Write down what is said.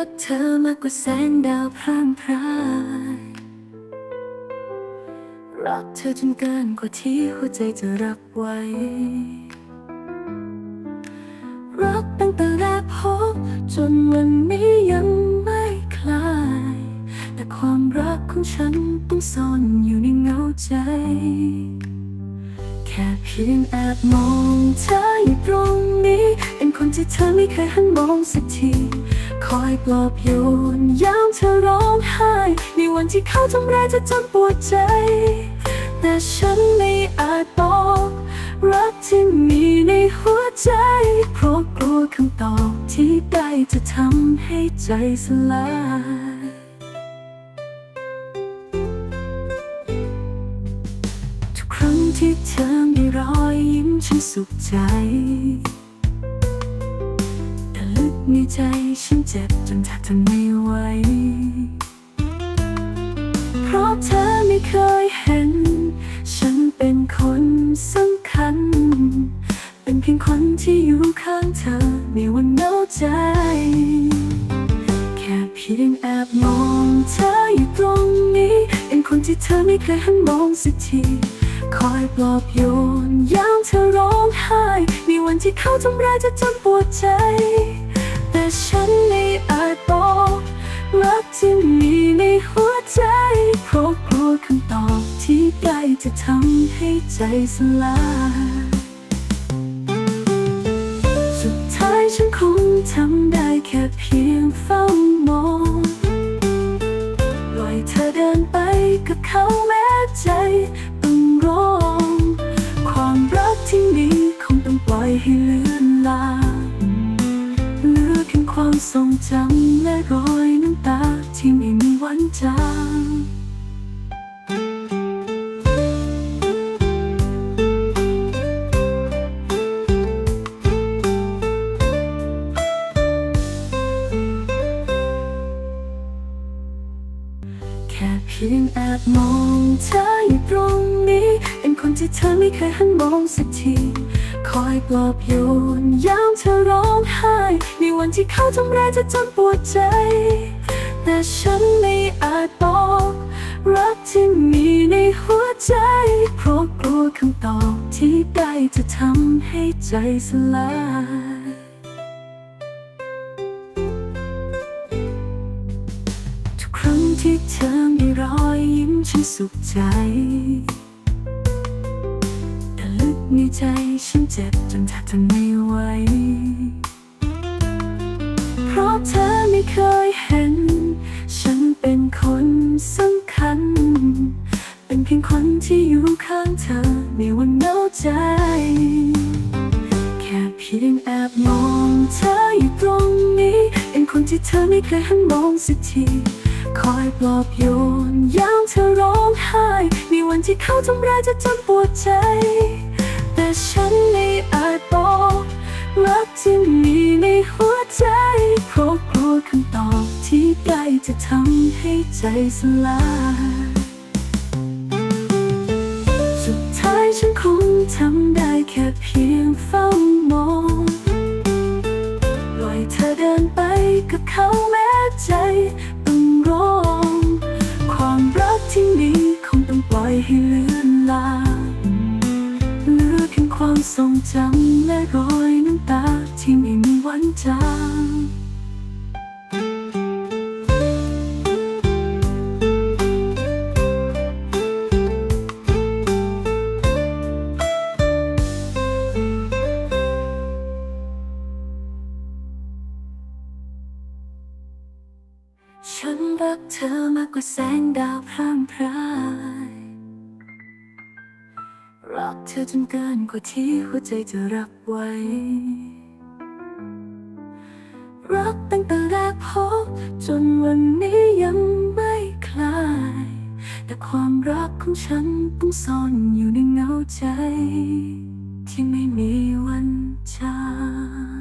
ักเธอมากกว่าแสงดาวพร่างพราย รักเธอจนเกินกว่าที่หัวใจจะรับไว้ รักตั้งแต่แรกพบ จนวันนี้ยังไม่คลาย แต่ความรักของฉันต้องซ่อนอยู่ในเงาใจ แค่เพียงแอบมองเธออยู่ตรงนี้ เป็นคนที่เธอไม่เคยหันมองสักที คอยปลอบโยนยามเธอร้องไห้ ในวันที่เขาทำร้ายเธอจนปวดใจ แต่ฉันไม่อาจบอก รักที่มีในหัวใจ เพราะกลัวคำตอบที่ได้จะทำให้ใจสลายทุกครั้งที่เธอมีรอยยิ้มฉันสุขใจ ใจฉันเจ็บจนแทบทนไม่ไหว เพราะเธอไม่เคยเห็น ฉันเป็นคนสำคัญ เป็นเพียงคนที่อยู่ข้างเธอในวันเหงาใจ แค่เพียงแอบมองเธออยู่ตรงนี้ เป็นคนที่เธอไม่เคยหันมองสักทีคอยปลอบโยนยามเธอร้องไห้ในวันที่เขาทำร้ายเธอจนปวดใจ แต่ฉันไม่อาจบอกรักที่มีในหัวใจเพราะกลัวคำตอบที่ได้จะทำให้ใจสลายสุดท้ายฉันคงทำได้แค่เพียงเฝ้ามองปล่อยเธอเดินไปกับเขาแม้ใจต้องร้อง ความรักที่มีคงต้องปล่อยให้ลือ ทรงจำและรอยน้ำตาที่ไม่มีวันจางแค่เพียงแอบมองเธออยู่ตรงนี้ เป็นคนที่เธอไม่เคยหันมองสักที คอยปลอบโยนยามเธอร้องไห้ ในวันที่เขาทำร้ายเธอจนปวดใจ แต่ฉันไม่อาจบอก รักที่มีในหัวใจ เพราะกลัวคำตอบที่ได้จะทำให้ใจสลายทุกครั้งที่เธอมีรอยยิ้มฉันสุขใจ ในใจฉันเจ็บจนแทบทนไม่ไหว เพราะเธอไม่เคยเห็น ฉันเป็นคนสำคัญ เป็นเพียงคนที่อยู่ข้างเธอในวันเหงาใจ แค่เพียงแอบมองเธออยู่ตรงนี้ เป็นคนที่เธอไม่เคยหันมองสักทีคอยปลอบโยนยามเธอร้องไห้ในวันที่เขาทำร้ายเธอจนปวดใจ แต่ฉันไม่อาจบอกรักที่มีในหัวใจเพราะกลัวคำตอบที่ได้จะทำให้ใจสลายสุดท้ายฉันคงทำได้แค่เพียงเฝ้ามองปล่อยเธอเดินไปกับเขาแม้ใจต้องร้อง ความรักที่มีคงต้องปล่อยให้เลือ ทรงจำและรอยน้ำตาที่ไม่มีวันจางฉันรักเธอมากกว่าแสงดาวพร่างพราย รักเธอจนเกินกว่าที่หัวใจจะรับไว้ รักตั้งแต่แรกพบ จนวันนี้ยังไม่คลาย แต่ความรักของฉันต้องซ่อนอยู่ในเงาใจ ที่ไม่มีวันจาง